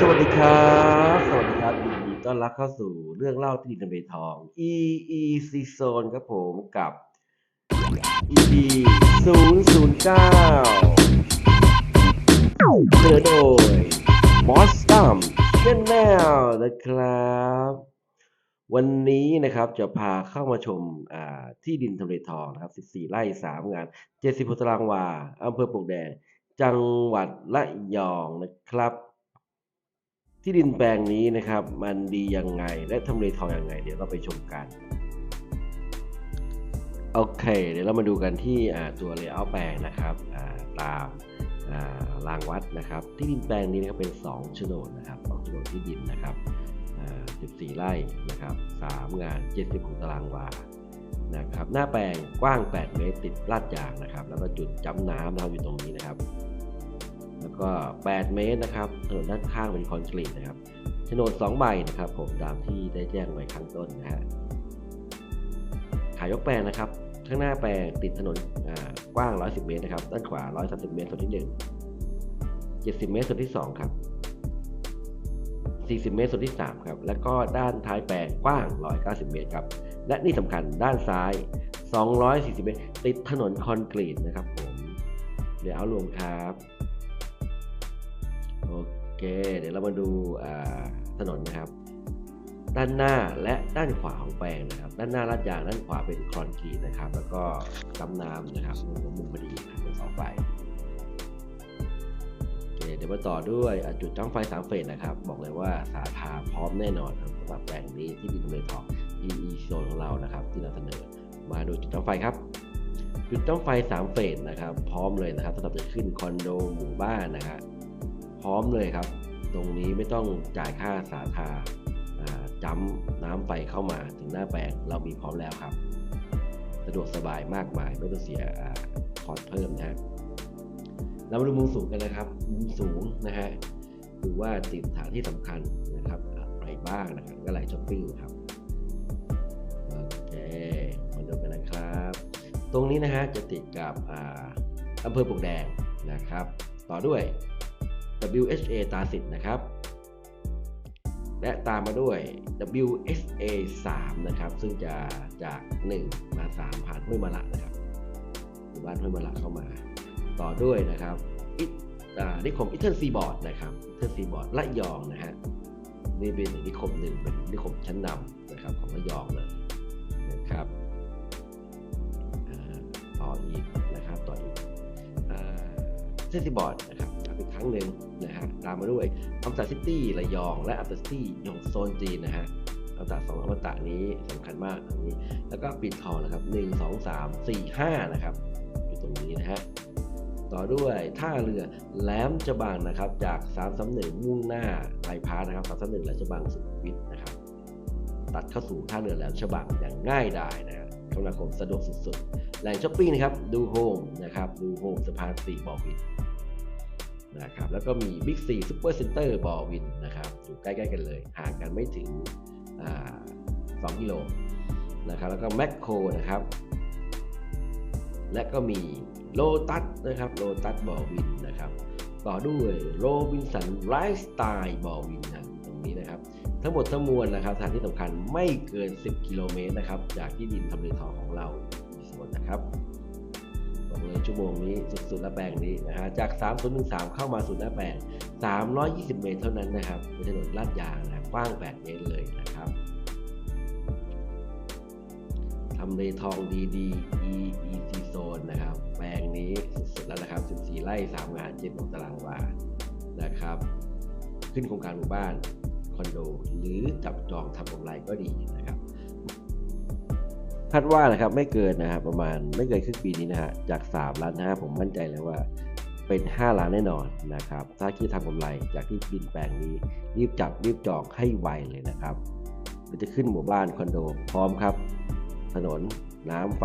สวัสดีครับ สวัสดีครับยินดีต้อนรับเข้าสู่เรื่องเล่าที่ดินทำเลทอง EEC Zone ครับผมกับ EP 009เสนอโดย m o s t u m Channel นะครับ วันนี้นะครับจะพาเข้ามาชมาที่ดินทำเลทองนะครับ 14 ไร่ 3 งาน 76ตารางวาอำเภอปลวกแดง จังหวัดระยองนะครับ ที่ดินแปลงนี้นะครับ มันดียังไงและทำเลทองยังไง เดี๋ยวเราไปชมกันโอเค เดี๋ยวเรามาดูกันที่ตัวเลเยอร์แปลงนะครับตามรางวัดนะครับ ที่ดินแปลงนี้นะครับเป็น2โฉนดนะครับสองโฉนดที่ดินนะครับ14 ไร่นะครับ3งาน 76 ตารางวานะครับ หน้าแปลงกว้าง 8 เมตรติดลาดยางนะครับ แล้วก็จุดจำน้ำนะครับอยู่ตรงนี้นะครับ แล้วก็ 8 เมตรนะครับถนนด้านข้างเป็นคอนกรีตนะครับโฉนด2ใบนะครับ ผมตามที่ได้แจ้งไว้ข้างต้นนะฮะขายยกแปลงนะครับข้างหน้าแปลงติดถนนอ่ากว้าง 110 เมตรนะครับ ด้านขวา 130 เมตร ส่วนที่ 1 70 เมตร ส่วนที่ 2 ครับ 40 เมตร ส่วนที่ 3 ครับ แล้วก็ด้านท้ายแปลงกว้าง 190 เมตรครับ และนี่สำคัญด้านซ้าย 240 เมตร ติดถนนคอนกรีตนะครับผม เดี๋ยวเอารวมครับ โอเค เดี๋ยวเรามาดูถนนนะครับ ด้านหน้าและด้านขวาของแปลงนะครับ ด้านหน้าลาดยางด้านขวาเป็นคอนกรีตนะครับ แล้วก็กำน้ำนะครับมุมมุมพอดีครับเป็นเสาไฟโอเคเดี๋ยวมาต่อด้วยจุดจ้องไฟสามเฟสนะครับ บอกเลยว่าสาธาพร้อมแน่นอนครับสำหรับแปลงนี้ที่ดินเลทอง EE โซนของเรานะครับ ที่เราเสนอมาดูจุดจ้องไฟครับ จุดจ้องไฟสามเฟสนะครับ พร้อมเลยนะครับสำหรับจะขึ้นคอนโดหมู่บ้านนะครับ ร้อมเลยครับ ตรงนี้ไม่ต้องจ่ายค่าสาธาอ่าจำน้ำไฟเข้ามาถึงหน้าแปลงเรามีพร้อมแล้วครับ สะดวกสบายมากมายไม่ต้องเสียอคอร์สเพิ่มนะฮะเรามาดูมุมสูงกันนะครับมุมสูงนะฮะดูว่าติดสถานที่สำคัญนะครับอะไรบ้างนะครับก็ไหลช้อปปิ้งครับโอเคมาดูกันนะครับ ตรงนี้นะฮะจะติดกับอ่าอำเภอปลวกแดงนะครับ ต่อด้วย WHA ตาสิทธ์นะครับ และตามมาด้วย WSA 3นะครับ ซึ่งจะจาก 1 มา 3 ผ่านห้วยมะละนะครับหมู่บ้านห้วยมะละเข้ามา ต่อด้วยนะครับอิอ่านิคมอิเทอร์ซีบอร์ดนะครับอิเทอร์ซีบอร์ดละยองนะฮะนี่เป็นนิคมหนึ่งเป็นนิคมชั้นนำนะครับของระยองเลยนะครับต่ออีกนะครับต่ออีกอ่าเซนซีบอร์ดนะครับ อีกครั้งหนึ่งนะฮะตามมาด้วยอัมตะซิตี้ระยองและอัมตะซิตี้ยองโซนจีนนะฮะอัมตะสองอัมตะนี้สำคัญมากตรงนี้ แล้วก็ปิดทองนะครับหนึ่งสองสามสี่ห้านะครับอยู่ตรงนี้นะฮะต่อด้วยท่าเรือแหลมฉบังนะครับ จาก3 3 1มุ่งหน้าไบพานะครับ3 3 1แหลมฉบังสุขุมวิทนะครับ ตัดเข้าสู่ท่าเรือแหลมฉบังอย่างง่ายดายนะฮะคมนาคมสะดวกสุดๆแหล่งช้อปปิ้งนะครับ ดูโฮมนะครับ ดูโฮมสะพานสี่บอวิน นะครับแล้วก็มีบิ๊กซีซูเปอร์เซ็นเตอร์บอวินนะครับอยู่ใกล้ๆกันเลย ห่างกันไม่ถึงอ่า2กิโลนะครับแล้วก็แมคโครนะครับ และก็มีโลตัสนะครับโลตัสบอวินนะครับ ต่อด้วยโรบินสันไลฟ์สไตล์บอวินนะตรงนี้นะครับ ทั้งหมดทั้งมวลนะครับสถานที่สำคัญไม่เกิน 10 กิโลเมตรนะครับ จากที่ดินทำเลทองของเราส่วนนะครับ บอกเลยชั่วโมงนี้สุดๆและแปลงนี้นะฮะจาก 3013 เข้ามาสู่หน้าแปลง320 เมตรเท่านั้นนะครับเป็นถนนลาดยางนะกว้าง 8 เมตรเลยนะครับทำเลทองดีๆ EEC Zone นะครับ แปลงนี้สุดๆแล้วนะครับ 14 ไร่ 3 งาน 7ตารางวา นะครับ ขึ้นโครงการหมู่บ้าน คอนโด หรือจับจองทำกำไรก็ดีนะครับ คาดว่านะครับไม่เกินนะครับประมาณไม่เกินครึ่งปีนี้นะฮะจาก 3 ล้านห้าผมมั่นใจเลยว่าเป็น 5 ล้านแน่นอนนะครับ ถ้าคิดทำกำไรจากที่ดินแปลงนี้ รีบจับรีบจองให้ไวเลยนะครับเดี๋ยวจะขึ้นหมู่บ้านคอนโดพร้อมครับ ถนนน้ำไฟ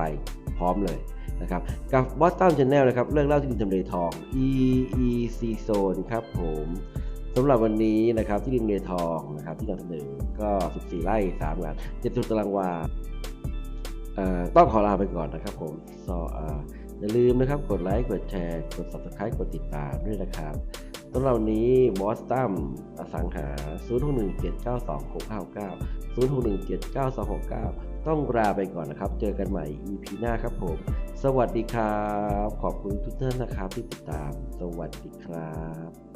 พร้อมเลยนะครับกับ Boston Channel นะครับเรื่องเล่าที่ดินทำเลทอง EEC Zone ครับผมสำหรับวันนี้นะครับที่ดินเลทองนะครับที่เราเสนอก็ 14 ไร่ 3 งาน70ตารางวา ต้องขอลาไปก่อนนะครับผมซออย่าลืมนะครับกดไลค์กดแชร์ กด subscribe กดติดตามด้วยนะครับสำหรับนี้บอสตัมอสังหา 0617926999 06179269 ต้องลาไปก่อนนะครับ เจอกันใหม่ EP หน้าครับผม สวัสดีครับ ขอบคุณทุกท่านนะครับที่ติดตาม สวัสดีครับ